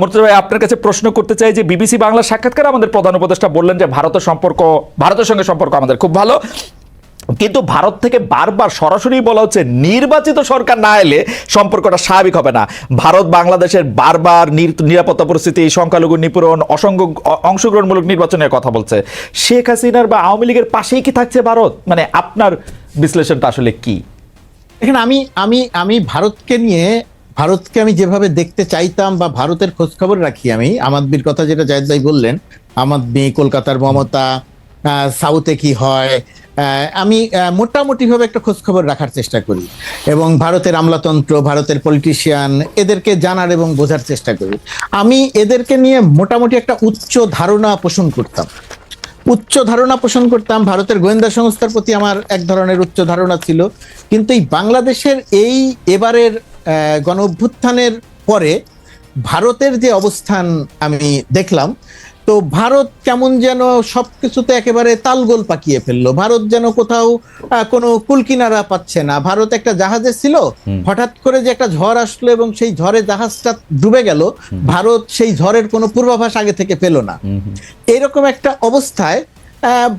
মুর্তজা ভাই, আপনার কাছে প্রশ্ন করতে চাই যে বিবিসি বাংলা সাক্ষাৎকার আমাদের প্রধান উপদেষ্টা বললেন যে ভারতের সম্পর্ক, ভারতের সঙ্গে সম্পর্ক আমাদের খুব ভালো। কিন্তু ভারত থেকে বারবার সরাসরি বলা হচ্ছে নির্বাচিত সরকার না এলে সম্পর্কটা স্বাভাবিক হবে না। ভারত বাংলাদেশের বারবার নিরাপত্তা পরিস্থিতি, সংখ্যালঘু নিপূরণ অসংখ্য অংশগ্রহণমূলক নির্বাচনের কথা বলছে। শেখ হাসিনার বা আওয়ামী লীগের পাশেই কি থাকছে ভারত? মানে আপনার বিশ্লেষণটা আসলে কি? এখানে আমি আমি আমি ভারতকে নিয়ে ভারতকে আমি যেভাবে দেখতে চাইতাম বা ভারতের খোঁজ খবর রাখি আমি আমার বীর কথা যেটা জায়দ ভাই বললেন আমার মেয়ে কলকাতার মমতা সাউথে কি হয় আমি মোটামুটিভাবে একটা খোঁজ খবর রাখার চেষ্টা করি। এবং ভারতের আমলাতন্ত্র, ভারতের পলিটিশিয়ান এদেরকে জানার এবং বোঝার চেষ্টা করি। আমি এদেরকে নিয়ে মোটামুটি একটা উচ্চ ধারণা পোষণ করতাম। উচ্চ ধারণা পোষণ করতাম, ভারতের গোয়েন্দা সংস্থার প্রতি আমার এক ধরনের উচ্চ ধারণা ছিল। কিন্তু এই বাংলাদেশের এই এবারের গণ অভ্যুত্থানের পরে ভারতের যে অবস্থান আমি দেখলাম তো ভারত কেমন যেন সবকিছুতে একেবারে তালগোল পাকিয়ে ফেলল। ভারত যেন কোথাও কোনো কুলকিনারা পাচ্ছে না। ভারত একটা জাহাজে ছিল হঠাৎ করে যে একটা ঝড় আসলো এবং সেই ঝড়ে জাহাজটা ডুবে গেল ভারত সেই ঝড়ের কোনো পূর্বাভাস আগে থেকে পেল না। এরকম একটা অবস্থায়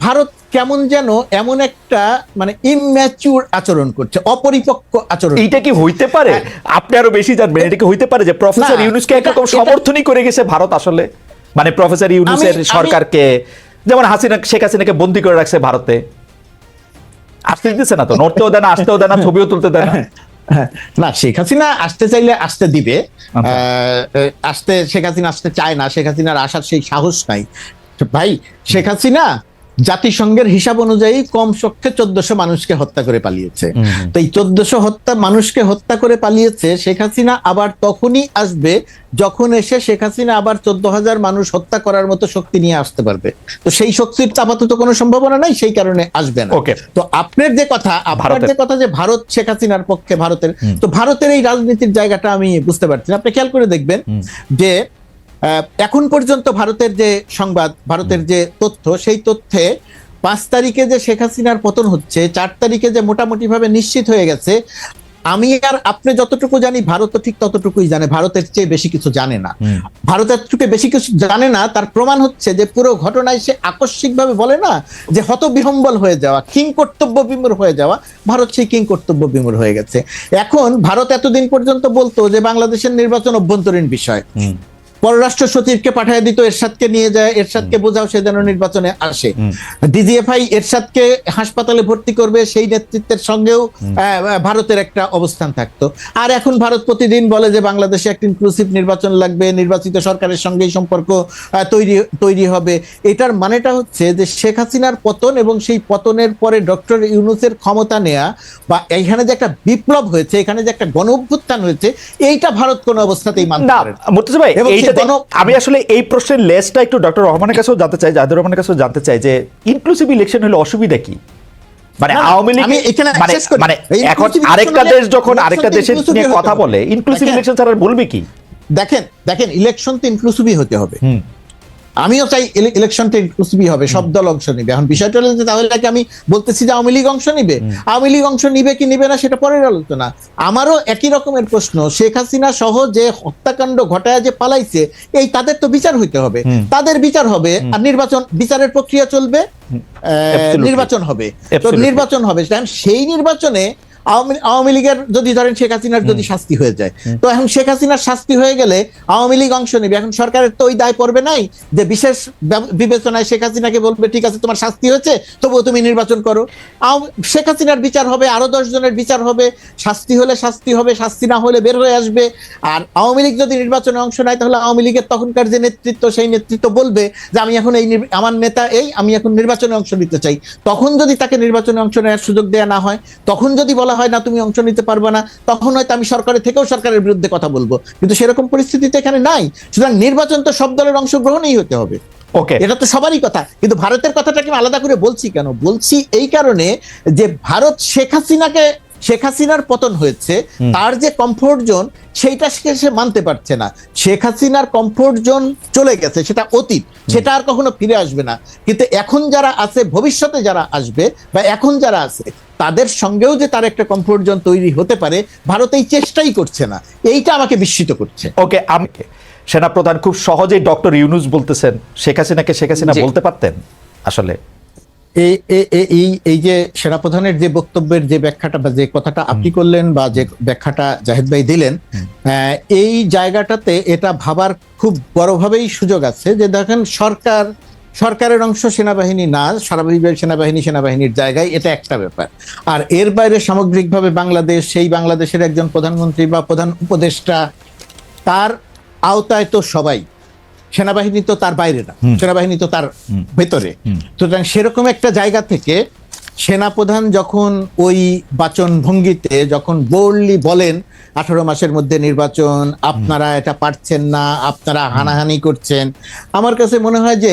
ভারত কেমন যেন এমন একটা মানে ইম্যাচুর আচরণ করছে অপরিপক্ক আচরণ এইটা কি হইতে পারে? আপনি আরও বেশি জানবেন এটা কি হইতে পারে যে প্রফেসর ইউনুসকে এটা- একরকম সমর্থনই করে গেছে ভারত আসলে? মানে প্রফেসর ইউনুসের সরকারকে যেমন হাসিনা শেখ হাসিনাকে বন্দি করে রাখছে ভারতে। আসতে দিতেছে না তো নড়তেও দেয় না আসতেও দেয় না ছবিও তুলতে দেয় না। হ্যাঁ, না শেখ হাসিনা আসতে চাইলে আসতে দিবে। আচ্ছা। আহ, আসতে শেখ হাসিনা আসতে চায় না শেখ হাসিনার আসার সেই সাহস নাই। ভাই শেখ হাসিনা জাতিসংঘের হিসাব অনুযায়ী কম সক্ষে চোদ্দশো মানুষকে হত্যা করে পালিয়েছে। তো এই চোদ্দশো হত্যা মানুষকে হত্যা করে পালিয়েছে শেখ হাসিনা আবার তখনই আসবে যখন এসে শেখ হাসিনা আবার চোদ্দ হাজার মানুষ হত্যা করার মতো শক্তি নিয়ে আসতে পারবে। তো সেই শক্তির তো আপাতত কোনো সম্ভাবনা নাই সেই কারণে আসবে না. তো আপনার যে কথা আপনার ভারতের- যে কথা যে ভারত শেখ হাসিনার পক্ষে ভারতের তো ভারতের এই রাজনীতির জায়গাটা আমি বুঝতে পারছি না। আপনি খেয়াল করে দেখবেন যে এখন পর্যন্ত ভারতের যে সংবাদ ভারতের যে তথ্য সেই তথ্যে পাঁচ তারিখে যে শেখ হাসিনার পতন হচ্ছে চার তারিখে যে মোটামুটি ভাবে নিশ্চিত হয়ে গেছে আমি আর আপনি যতটুকু জানি ভারত ঠিক ততটুকুই জানে ভারতের চেয়ে বেশি কিছু জানে না। ভারতের থেকে বেশি কিছু জানে না তার প্রমাণ হচ্ছে যে পুরো ঘটনায় সে আকস্মিকভাবে বলে না যে হতবিহম্বল হয়ে যাওয়া কিং কর্তব্য বিমূর হয়ে যাওয়া ভারত সেই কিং কর্তব্য বিমূর হয়ে গেছে। এখন ভারত এতদিন পর্যন্ত বলতো যে বাংলাদেশের নির্বাচন অভ্যন্তরীণ বিষয়। পররাষ্ট্র সচিবকে পাঠিয়ে দিত এরশাদকে নিয়ে যায় এরশাদকে বোঝাও সে যেন নির্বাচনে আসে। ডিজিএফআই এরশাদকে হাসপাতালে ভর্তি করবে সেই নেতৃত্বের সঙ্গেও ভারতের একটা অবস্থান থাকতো। আর এখন ভারত প্রতিদিন বলে যে বাংলাদেশে একটা ইনক্লুসিভ নির্বাচন লাগবে নির্বাচিত সরকারের সঙ্গেই সম্পর্ক তৈরি তৈরি হবে। এটার মানেটা হচ্ছে যে শেখ হাসিনার পতন এবং সেই পতনের পরে ডক্টর ইউনুসের ক্ষমতা নেয়া বা এইখানে যে একটা বিপ্লব হয়েছে এখানে যে একটা গণ অভ্যুত্থান হয়েছে এইটা ভারত কোনো অবস্থাতেই মানতে না পারে না। আমি আসলে এই প্রশ্নের লেসটা একটু ডক্টর রহমানের কাছেও জানতে চাই জাহিদুর রহমানের কাছেও জানতে চাই যে ইনক্লুসিভ ইলেকশন হলে অসুবিধা কি? মানে আওয়ামী লীগ মানে মানে এখন আরেকটা দেশ যখন আরেকটা দেশের নিয়ে কথা বলে ইনক্লুসিভ ইলেকশন ছাড়া বলবে কি? দেখেন দেখেন ইলেকশন তো ইনক্লুসিভই হতে হবে। আমিও চাই ইলে- ইলেকশনটা ইনক্লুসিভই হবে সব দল অংশ নিবে। এখন বিষয়টা হলো যে তাহলে কি আমি বলতেছি যে আওয়ামী লীগ অংশ নিবে? আওয়ামী লীগ অংশ নিবে কি নিবে না সেটা পরের আলোচনা। আমারও একই রকমের প্রশ্ন শেখ হাসিনা সহ যে হত্যাকাণ্ড ঘটায় যে পালাইছে এই তাদের তো বিচার হইতে হবে। তাদের বিচার হবে আর নির্বাচন বিচারের প্রক্রিয়া চলবে আহ, নির্বাচন হবে। তো নির্বাচন হবে। সেই নির্বাচনে আওয়ামী আওয়ামী লীগের যদি ধরেন শেখ হাসিনার যদি শাস্তি হয়ে যায় তো এখন শেখ হাসিনার শাস্তি হয়ে গেলে আওয়ামী লীগ অংশ নেবে। এখন সরকারের তো ওই দায় পড়বে নাই যে বিশেষ বিবেচনায় শেখ হাসিনাকে বলবে ঠিক আছে তোমার শাস্তি হয়েছে তবুও তুমি নির্বাচন করো। শেখ হাসিনার বিচার হবে আরও দশ জনের বিচার হবে। শাস্তি হলে শাস্তি হবে শাস্তি না হলে বের হয়ে আসবে। আর আওয়ামী লীগ যদি নির্বাচনে অংশ নেয় তাহলে আওয়ামী লীগের তখনকার যে নেতৃত্ব সেই নেতৃত্ব বলবে যে আমি এখন এই আমার নেতা এই আমি এখন নির্বাচনে অংশ নিতে চাই। তখন যদি তাকে নির্বাচনে অংশ নেওয়ার সুযোগ দেওয়া না হয় তখন যদি বলা হয় না তুমি অংশ নিতে পারবে না তখন হয়তো আমি সরকারের থেকেও সরকারের বিরুদ্ধে কথা বলব। কিন্তু সেরকম পরিস্থিতিতে এখানে নাই। সুতরাং নির্বাচন তো সব দলের অংশগ্রহণই হতে হবে। ওকে এটা তো সবারই কথা। কিন্তু ভারতের কথাটাকে আমি আলাদা করে বলছি কেন? বলছি এই কারণে যে ভারত শেখ হাসিনাকে শেখ হাসিনার পতন হয়েছে তার যে কমফোর্ট জোন সেইটা সে মানতে পারছে না। শেখ হাসিনার কমফোর্ট জোন চলে গেছে সেটা অতীত। সেটা আর কখনো ফিরে আসবে না। কিন্তু এখন যারা আছে ভবিষ্যতে যারা আসবে বা এখন যারা আছে তাদের সঙ্গেও যে তার একটা কমফোর্ট জোন তৈরি হতে পারে ভারত এই চেষ্টাই করছে না। এইটা আমাকে বিস্মিত করছে। ওকে আমি সেনাপ্রধান খুব সহজেই ডক্টর ইউনুস বলতেছেন। শেখ হাসিনাকে শেখ হাসিনা বলতে পারতেন আসলে? এই এই- এই- এই এই যে সেনাপ্রধানের যে বক্তব্যের যে ব্যাখ্যাটা বা যে কথাটা আপনি করলেন বা যে ব্যাখ্যাটা জাহেদ ভাই দিলেন এই জায়গাটাতে এটা ভাবার খুব বড়ভাবেই সুযোগ আছে যে দেখেন সরকার সরকারের অংশ সেনাবাহিনী না স্বাভাবিকভাবে সেনাবাহিনী সেনাবাহিনীর জায়গায় এটা একটা ব্যাপার। আর এর বাইরে সামগ্রিকভাবে বাংলাদেশ সেই বাংলাদেশের একজন প্রধানমন্ত্রী বা প্রধান উপদেষ্টা তার আওতায় তো সবাই। সেনাবাহিনী তো তার বাইরে না সেনাবাহিনী তো তার ভেতরে। সুতরাং সেরকম একটা জায়গা থেকে সেনাপ্রধান যখন ওই বাচন ভঙ্গিতে যখন বোল্ডলি বলেন আঠারো মাসের মধ্যে নির্বাচন আপনারা এটা পারছেন না আপনারা হানাহানি করছেন আমার কাছে মনে হয় যে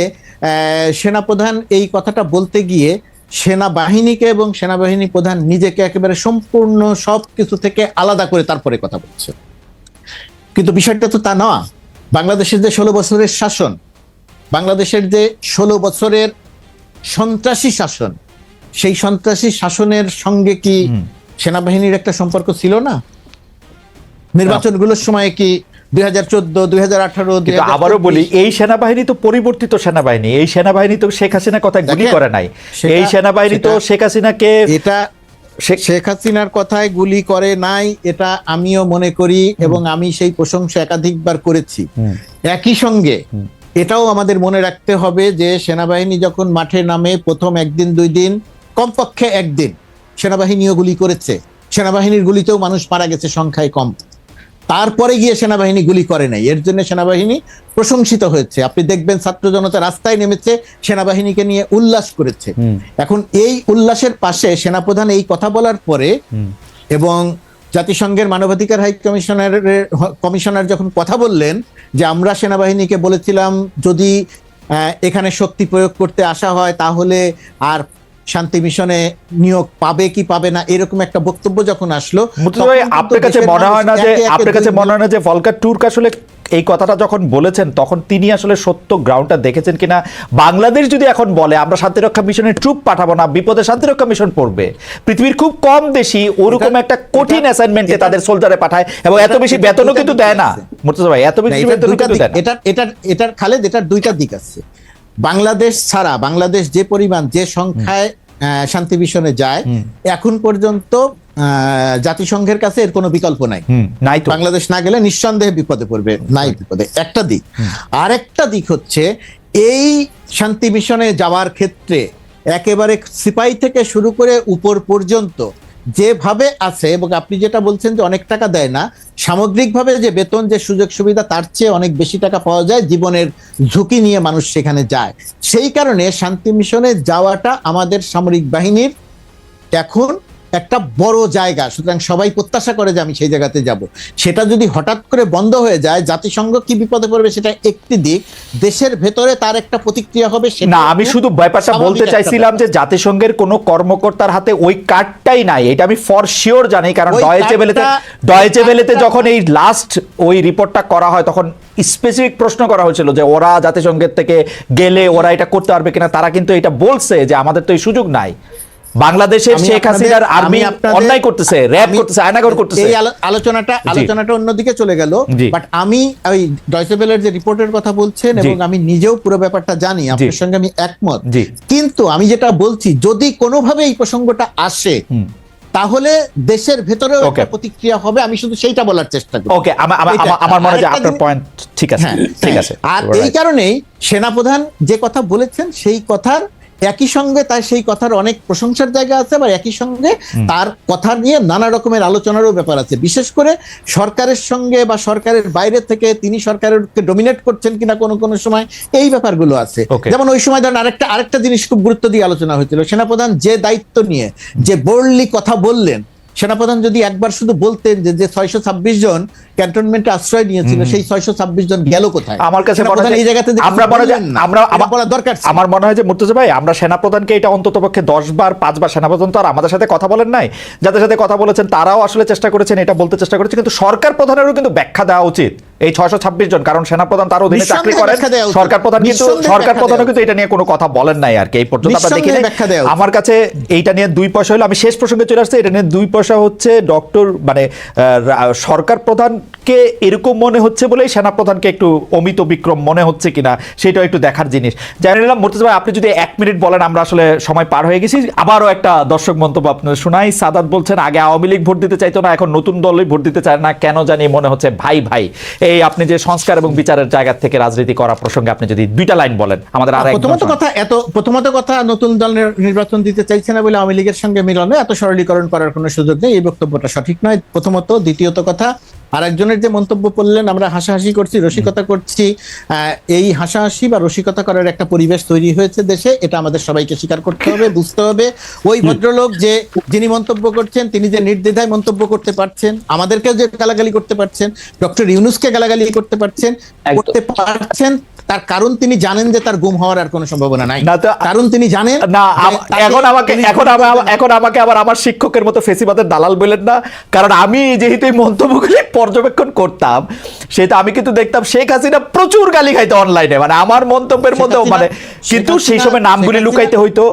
সেনাপ্রধান এই কথাটা বলতে গিয়ে সেনাবাহিনীকে এবং সেনাবাহিনী প্রধান নিজেকে একেবারে সম্পূর্ণ সব কিছু থেকে আলাদা করে তারপরে কথা বলছে। কিন্তু বিষয়টা তো তা না বাংলাদেশের যে ষোলো বছরের শাসন বাংলাদেশের যে ষোলো বছরের সন্ত্রাসী শাসন সেই সন্ত্রাসী শাসনের সঙ্গে কি সেনাবাহিনীর একটা সম্পর্ক ছিল না? নির্বাচনগুলোর সময় কি দুই হাজার চোদ্দ দুই হাজার আঠারো আবারও বলি এই সেনাবাহিনী তো পরিবর্তিত সেনাবাহিনী। এই সেনাবাহিনী তো শেখ হাসিনা কথা গুলি করে নাই। এই সেনাবাহিনী তো শেখ হাসিনাকে এটা শেখ- হাসিনার কথায় গুলি করে নাই এটা আমিও মনে করি এবং আমি সেই প্রশংসা একাধিকবার করেছি। একই সঙ্গে এটাও আমাদের মনে রাখতে হবে যে সেনাবাহিনী যখন মাঠে নামে প্রথম একদিন দুই দিন কমপক্ষে একদিন সেনাবাহিনীও গুলি করেছে। সেনাবাহিনীর গুলিতেও মানুষ মারা গেছে সংখ্যায় কম। তারপরে গিয়ে সেনাবাহিনী গুলি করে নাই। এর জন্য সেনাবাহিনী প্রশংসিত হয়েছে। আপনি দেখবেন ছাত্র জনতা রাস্তায় নেমেছে সেনাবাহিনীকে নিয়ে উল্লাস করেছে। এখন এই উল্লাসের পাশে সেনাপ্রধান এই কথা বলার পরে এবং জাতিসংঘের মানবাধিকার হাই কমিশনার কমিশনার যখন কথা বললেন যে আমরা সেনাবাহিনীকে বলেছিলাম যদি আহ, এখানে শক্তি প্রয়োগ করতে আসা হয় তাহলে আর শান্তি মিশনে নিয়োগ পাবে কি পাবে না এরকম একটা বক্তব্য যখন আসলো আপনার কাছে মনে হয় না যে আপনার কাছে মনে হয় না যে ভলকার টুর্ক আসলে এই কথাটা যখন বলেছেন তখন তিনি আসলে সত্য গ্রাউন্ডটা দেখেছেন কিনা? বাংলাদেশ যদি এখন বলে আমরা শান্তিরক্ষা মিশনের ট্রুপ পাঠাবো না বিপদে শান্তিরক্ষা মিশন পড়বে। পৃথিবীর খুব কম দেশই ওরকম একটা কঠিন এটা- অ্যাসাইনমেন্টে এটা- তাদের সোলজারে পাঠায় এবং এত বেশি এটা বেতনও কিন্তু দেয় না। মুর্তজা ভাই এত বেশি দুইটা কিন্তু দেয় না। এটার এটার এটার খালেদ এটার দুইটা দিক আছে। বাংলাদেশ ছাড়া বাংলাদেশ যে পরিমাণ যে সংখ্যায় শান্তি মিশনে যায় এখন পর্যন্ত জাতিসংঘের কাছে এর কোনো বিকল্প নাই। নাই বাংলাদেশ না গেলে নিঃসন্দেহে বিপদে পড়বে নাই বিপদে। একটা দিক। আর একটা দিক হচ্ছে এই শান্তি মিশনে যাওয়ার ক্ষেত্রে একেবারে সিপাই থেকে শুরু করে উপর পর্যন্ত যেভাবে আছে এবং আপনি যেটা বলছেন যে অনেক টাকা দেয় না, সামগ্রিকভাবে যে বেতন, যে সুযোগ সুবিধা, তার চেয়ে অনেক বেশি টাকা পাওয়া যায় জীবনের ঝুঁকি নিয়ে মানুষ সেখানে যায়। সেই কারণে শান্তি মিশনে যাওয়াটা আমাদের সামরিক বাহিনীর এখন একটা বড় জায়গা সুতরাং সবাই প্রত্যাশা করে যে আমি সেই জায়গাতে যাব। সেটা যদি হঠাৎ করে বন্ধ হয়ে যায় জাতিসংঘ কি বিপদে পড়বে সেটা একটি দিক দেশের ভেতরে তার একটা প্রতিক্রিয়া হবে না আমি শুধু ব্যাপারটা বলতে চাইছিলাম যে জাতিসংঘের কোনো কর্মকর্তার হাতে ওই কার্ডটাই নাই এটা আমি ফর শিওর জানি কারণ ওই ডয়েচে বেলেতে কার্ডটা- ডয়েচে ওই বেলেতে কার্ডটা- যখন এই লাস্ট ওই রিপোর্টটা করা হয় তখন স্পেসিফিক প্রশ্ন করা হয়েছিল যে ওরা জাতিসংঘের থেকে গেলে ওরা এটা করতে পারবে কিনা তারা কিন্তু এটা বলছে যে আমাদের তো এই সুযোগ নাই। বাংলাদেশের শেখ হাসিনার আর্মি অন্যায় করতেছে র্যাব করতেছে আয়নাগর করতেছে। এই আলো- আলোচনাটা আলোচনাটা অন্যদিকে চলে গেল। বাট আমি ওই ডয়সেবেলের যে রিপোর্টের কথা বলছেন এবং আমি নিজেও পুরো ব্যাপারটা জানি আপনার সঙ্গে আমি একমত। কিন্তু আমি যেটা বলছি যদি কোনোভাবে এই প্রসঙ্গটা আসে তাহলে দেশের ভেতরেও একটা প্রতিক্রিয়া হবে। আমি শুধু সেইটা বলার চেষ্টা করি। ওকে আমার মনে হয় আপনার পয়েন্ট ঠিক আছে হ্যাঁ, ঠিক হ্যাঁ। আছে। আর এই কারণেই সেনাপ্রধান যে কথা বলেছেন সেই কথার একই সঙ্গে তার সেই কথার অনেক প্রশংসার জায়গা আছে আবার একই সঙ্গে তার কথা নিয়ে নানা রকমের আলোচনারও ব্যাপার আছে। বিশেষ করে সরকারের সঙ্গে বা সরকারের বাইরে থেকে তিনি সরকারকে ডমিনেট করছেন কিনা কোনো কোনো সময় এই ব্যাপারগুলো আছে. যেমন ওই সময় ধরেন আরেকটা আরেকটা জিনিস খুব গুরুত্ব দিয়ে আলোচনা হয়েছিল। সেনাপ্রধান যে দায়িত্ব নিয়ে যে বোল্ডলি কথা বললেন সেনাপ্রধান যদি একবার শুধু বলতেন যে যে ছয়শো ছাব্বিশ জন ক্যান্টনমেন্টে আশ্রয় নিয়েছিল সেই ছয়শো ছাব্বিশ জন গেল কোথায়? আমার কাছে এই জায়গাতে আমরা আমরা আমার বলা দরকার আমার মনে হয় যে মুর্তজা ভাই আমরা সেনাপ্রধানকে এটা অন্তত পক্ষে দশ বার পাঁচবার সেনাপ্রধান তো আর আমাদের সাথে কথা বলেন নাই যাদের সাথে কথা বলেছেন তারাও আসলে চেষ্টা করেছেন এটা বলতে চেষ্টা করেছে কিন্তু সরকার প্রধানেরও কিন্তু ব্যাখ্যা দেওয়া উচিত। এই ছয়শো ছাব্বিশ জন কারণ সেনাপ্রধান তার অধীনে চাকরি করেন। সরকার প্রধান কিন্তু সরকার প্রধানও কিন্তু এটা নিয়ে কোনো কথা বলেন নাই আর কি। এই পর্যন্ত আমরা দেখি। আমার কাছে এইটা নিয়ে দুই পয়সা হলো আমি শেষ প্রসঙ্গে চলে আসছে এটা নিয়ে দুই পয়সা হচ্ছে ডক্টর মানে সরকার প্রধানকে এরকম মনে হচ্ছে বলেই সেনা প্রধানকে একটু অমিত বিক্রম মনে হচ্ছে কিনা সেটাও একটু দেখার জিনিস। জানি নিলাম মোর্তজা ভাই আপনি যদি এক মিনিট বলেন আমরা আসলে সময় পার হয়ে গেছি। আবারও একটা দর্শক মন্তব্য আপনার শোনাই। সাদাত বলছেন আগে আওয়ামী লীগ ভোট দিতে চাইতো না এখন নতুন দলই ভোট দিতে চায় না কেন জানি মনে হচ্ছে ভাই ভাই। এই আপনি যে সংস্কার এবং বিচারের জায়গা থেকে রাজনীতি করা প্রসঙ্গে আপনি যদি দুইটা লাইন বলেন আমাদের আর প্রথমত কথা এত প্রথমত কথা নতুন দলের নির্বাচন দিতে চাইছে না বলে আওয়ামী লীগের সঙ্গে মিলনে এত সরলীকরণ করার কোনো সুযোগ নেই এই বক্তব্যটা সঠিক নয়। প্রথমত দ্বিতীয়ত কথা আর একজনের যে মন্তব্য করলেন আমরা হাসাহাসি করছি রসিকতা করছি এই হাসাহাসি বা রসিকতা করার একটা পরিবেশ তৈরি হয়েছে দেশে এটা আমাদের সবাইকে স্বীকার করতে হবে বুঝতে হবে। ওই ভদ্রলোক যে যিনি মন্তব্য করছেন তিনি যে নির্দ্বিধায় মন্তব্য করতে পারছেন আমাদেরকেও যে গালাগালি করতে পারছেন ডক্টর ইউনুসকে গালাগালি করতে পারছেন করতে পারছেন তার কারণ তিনি জানেন যে তার গুম হওয়ার আর কোনো সম্ভাবনা নাই। কারণ তিনি জানেন না এখন আমাকে এখন। এখন আমাকে আবার আমার শিক্ষকের মতো ফেসিবাদের দালাল বলেন না। কারণ আমি যেহেতু এই মন্তব্যগুলি পর্যবেক্ষণ করতাম সেটা আমি কিন্তু দেখতাম শেখ হাসিনা প্রচুর গালি খাইতো অনলাইনে মানে আমার মন্তব্যের মধ্যেও মানে কিন্তু সেই সময় নামগুলি লুকাইতে হইতো।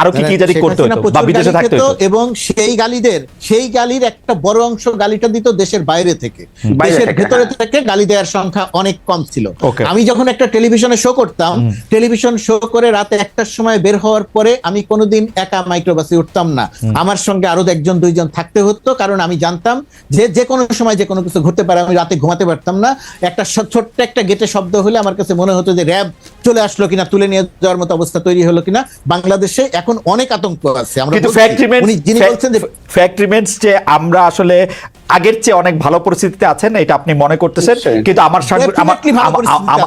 আরও কি কি করতে হইতো বা বিদেশে থাকতে হইতো এবং সেই গালিদের সেই গালির একটা বড় অংশ গালিটা দিত দেশের বাইরে থেকে। দেশের ভেতরে থেকে গালি দেওয়ার সংখ্যা অনেক কম ছিল। আমি যখন একটা টেলিভিশনে শো করতাম টেলিভিশন শো করে রাতে একটার সময় বের হওয়ার পরে আমি কোনোদিন একা মাইক্রোবাসে উঠতাম না। আমার সঙ্গে আরও একজন দুইজন থাকতে হতো কারণ আমি জানতাম যে যে কোনো সময় যে কোনো কিছু ঘটতে পারে আমি রাতে ঘুমাতে পারতাম না। একটা ছোট্ট একটা গেটে শব্দ হলে আমার কাছে মনে হতো যে র্যাব চলে আসলো কিনা তুলে নিয়ে যাওয়ার মতো অবস্থা তৈরি হলো কিনা বাংলাদেশে এখন অনেক আতঙ্ক আছে। আমরা কিন্তু বলছি, ফ্যাক্ট রিমেন্স উনি যিনি বলছেন যে ফ্যাক্ট রিমেন্স যে আমরা আসলে আগের চেয়ে অনেক ভালো পরিস্থিতিতে আছেন এটা আপনি মনে করতেছেন। কিন্তু আমার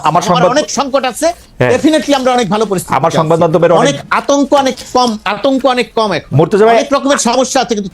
আমার সংবাদ অনেক সংকট আছে। হ্যাঁ। ডেফিনেটলি আমরা অনেক ভালো পরিস্থিতি আমার সংবাদ মাধ্যমের অনেক- আতঙ্ক অনেক কম আতঙ্ক অনেক কম এখন। অনেক রকমের সমস্যা আছে কিন্তু